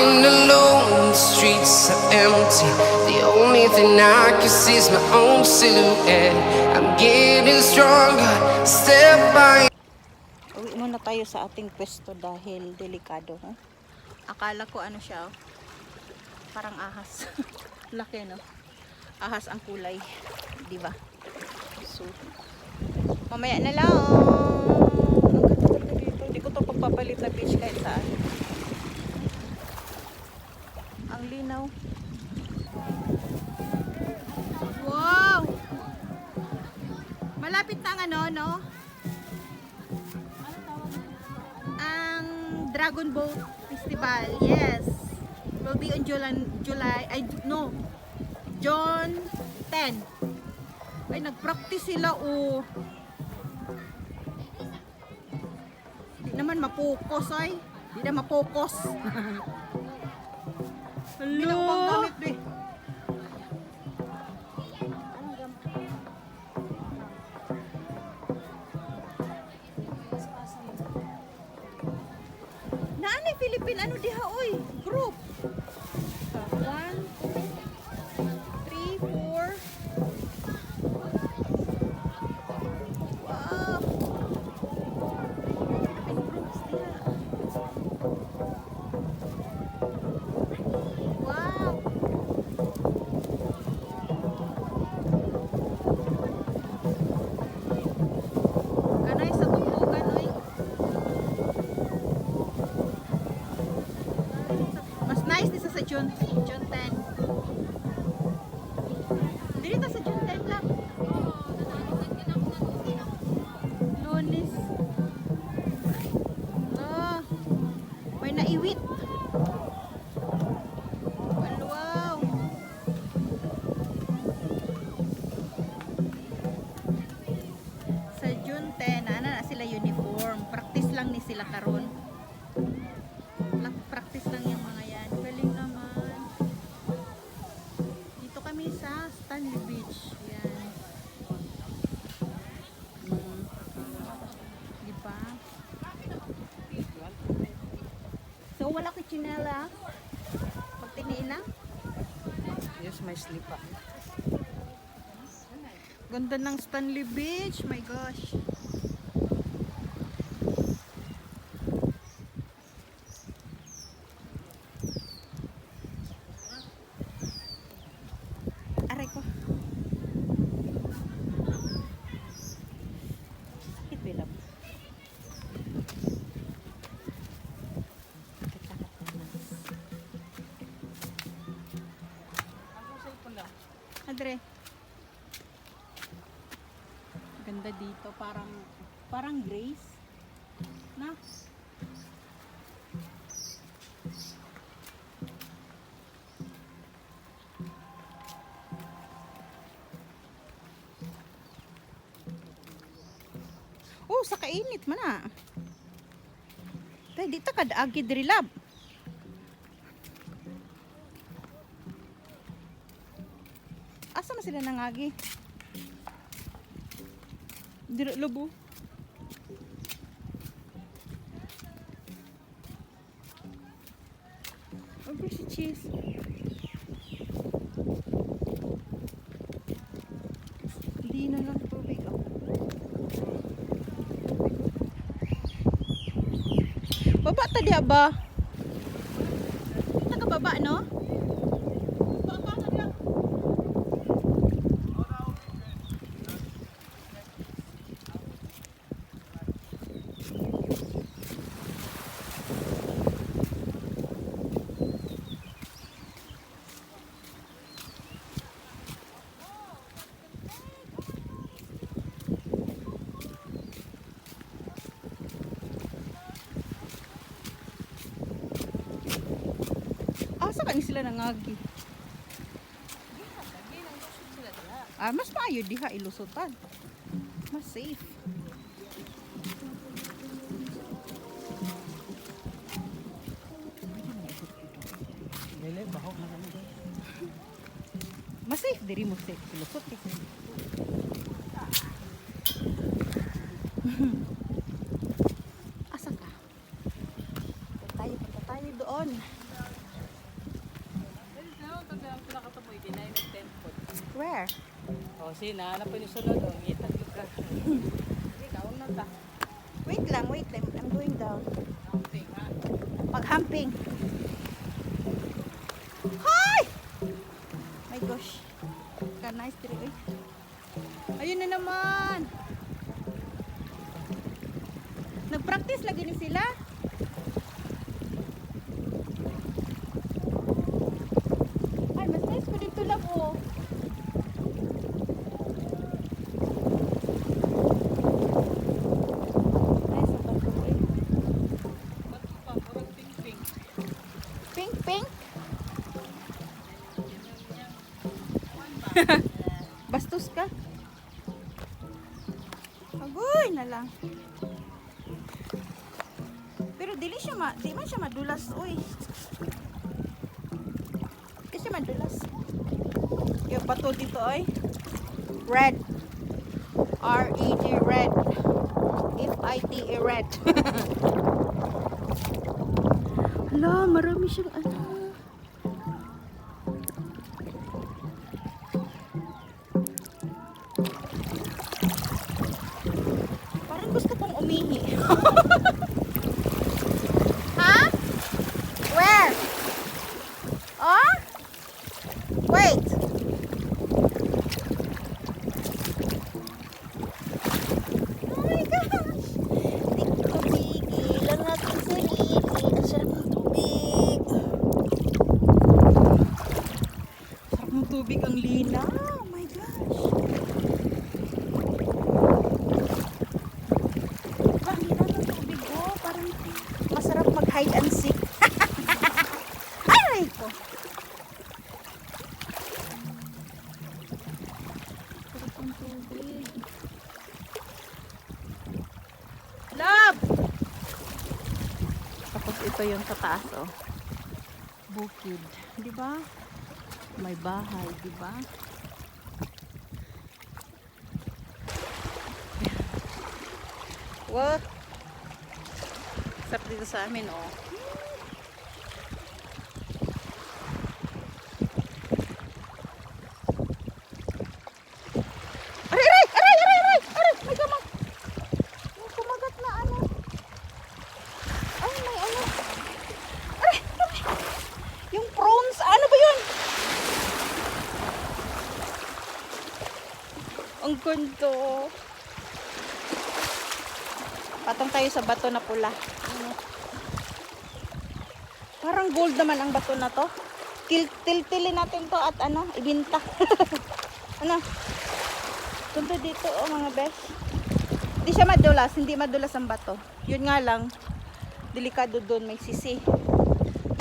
Walking alone, the streets are empty. The only thing I can see is my own silhouette. I'm getting stronger, step by Uwi muna tayo sa ating pwesto dahil delikado. Huh? Akala ko ano siya, oh. parang ahas. Laki no? Ahas ang kulay. Di ba? So, mamaya na lang. Ang ganda dito. Hindi ko to pagpapalit na beach kahit saan. Ang linaw. Wow! Malapit ang ano, no? ang Dragon Boat Festival. Yes. Will be on July, July ay no. John 10. Ay nagpractice sila o. Di naman mapokos ay. Di na mapokos. Hello. Naanay Philippine ano naiwit. Chinela. Pag tiniila. Yes, may slipa. Ganda ng Stanley Beach. My gosh. Andre. Ganda dito, parang parang Grace. Na? Oh, sa kainit man na. Tay, di ta kad agi diri. Asa na sila nangagi? Dira labo. Ano si cheese? Hindi na lang tubig oh. Baba ta diya ba? Taga baba no? Baba na diya. Asa ka ni sila nangagi? Ah, mas maayo diha ilusutan. Mas safe. Mas safe diri mo safe ilusot eh. Oh, ko na katamoy, ginay ng tempot. Where? O, sina, hanap yung sunod. Oh. O, ngitag yung ka. Ikaw na ta. Wait lang, wait lang. I'm going down. Humping, ha? Pag-humping. Hi! My gosh. Ka nice tree. Eh. Ayun na naman. Nag-practice lagi ni sila. Pink. Bastos ka. Agoy na lang. Pero dili siya ma, di man siya madulas, uy. Siya madulas. Yung bato dito, oy. Red. R-E-D, red. F-I-T-E, red. Hala, marami siyang ano. Ha? Where? Oh? Wait. Oh my gosh. Pigil ang aking sarili. Ang sarap. Sarap ng tubig ang linaw. Oh my gosh. Diba, ang linaw ng tubig oh. Parang masarap mag hide and seek. Aray ko. Sarap ng tubig. Love! Tapos ito yung sa taas, oh. Bukid. Di ba? May bahay, di ba? What? Sarap dito sa amin, oh. Aray, aray, aray, aray, aray, aray, may kamang. May kumagat na ano. Ay, may ano. Aray, aray. Yung prawns, ano ba yun? Ang ganda. Patong tayo sa bato na pula. Ano? Parang gold naman ang bato na to. Til tiltilin natin to at ano, ibinta. ano? Punta dito oh mga bes. Hindi siya madulas, hindi madulas ang bato. Yun nga lang, delikado doon, may sisi.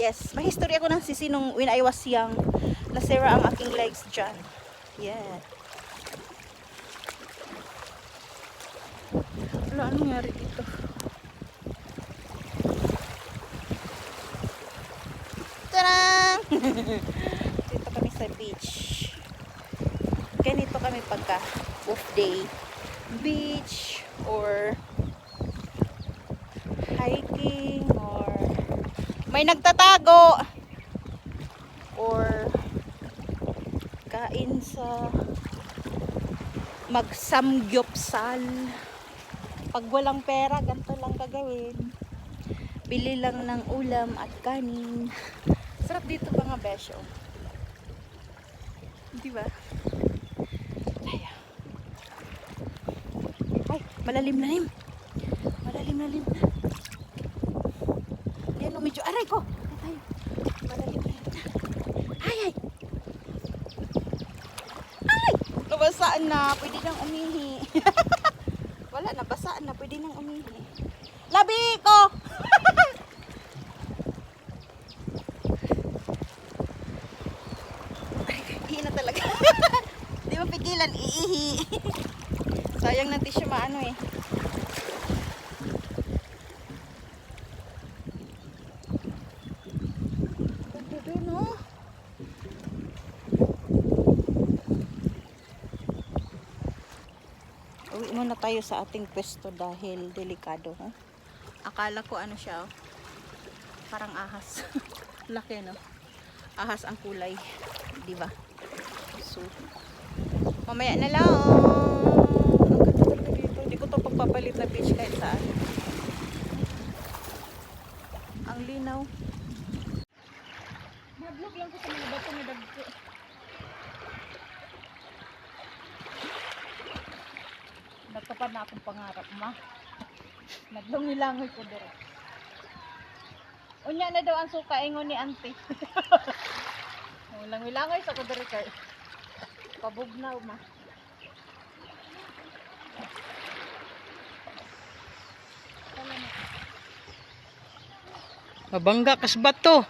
Yes, may history ako ng sisi nung when I was young. Nasira ang aking legs dyan. Yeah. Wala, anong nangyari dito? Tadaan! dito kami sa beach. Ganito kami pagka off day. Beach or hiking or may nagtatago or kain sa magsamgyopsal pag walang pera ganito lang gagawin. Bili lang ng ulam at kanin. Sarap dito mga besyo. Di ba? Ay ay malalim lalim malalim lalim na yan medyo aray ko. Ay malalim lalim na. Ay ay. Ay! Na. Pwede nang umihi wala nabasaan na pwede nang umihi labi ko ihi na talaga di mo pigilan iihi sayang natin siya maano eh. Uwi muna tayo sa ating pwesto dahil delikado. Oh. Akala ko ano siya, oh. parang ahas. Laki no? Ahas ang kulay, di ba? So, Mamaya na lang. Hindi ko to pagpapalit na beach kahit saan. Ang linaw. Mablog lang ko sa mga bato na dagko. Nagkapad na akong pangarap, ma. Naglumilangoy ko dito. Unya na daw ang suka ingon ni auntie. Langoy-langoy sa ko diri kay. Pabugnaw, ma. Mabangga kas bato.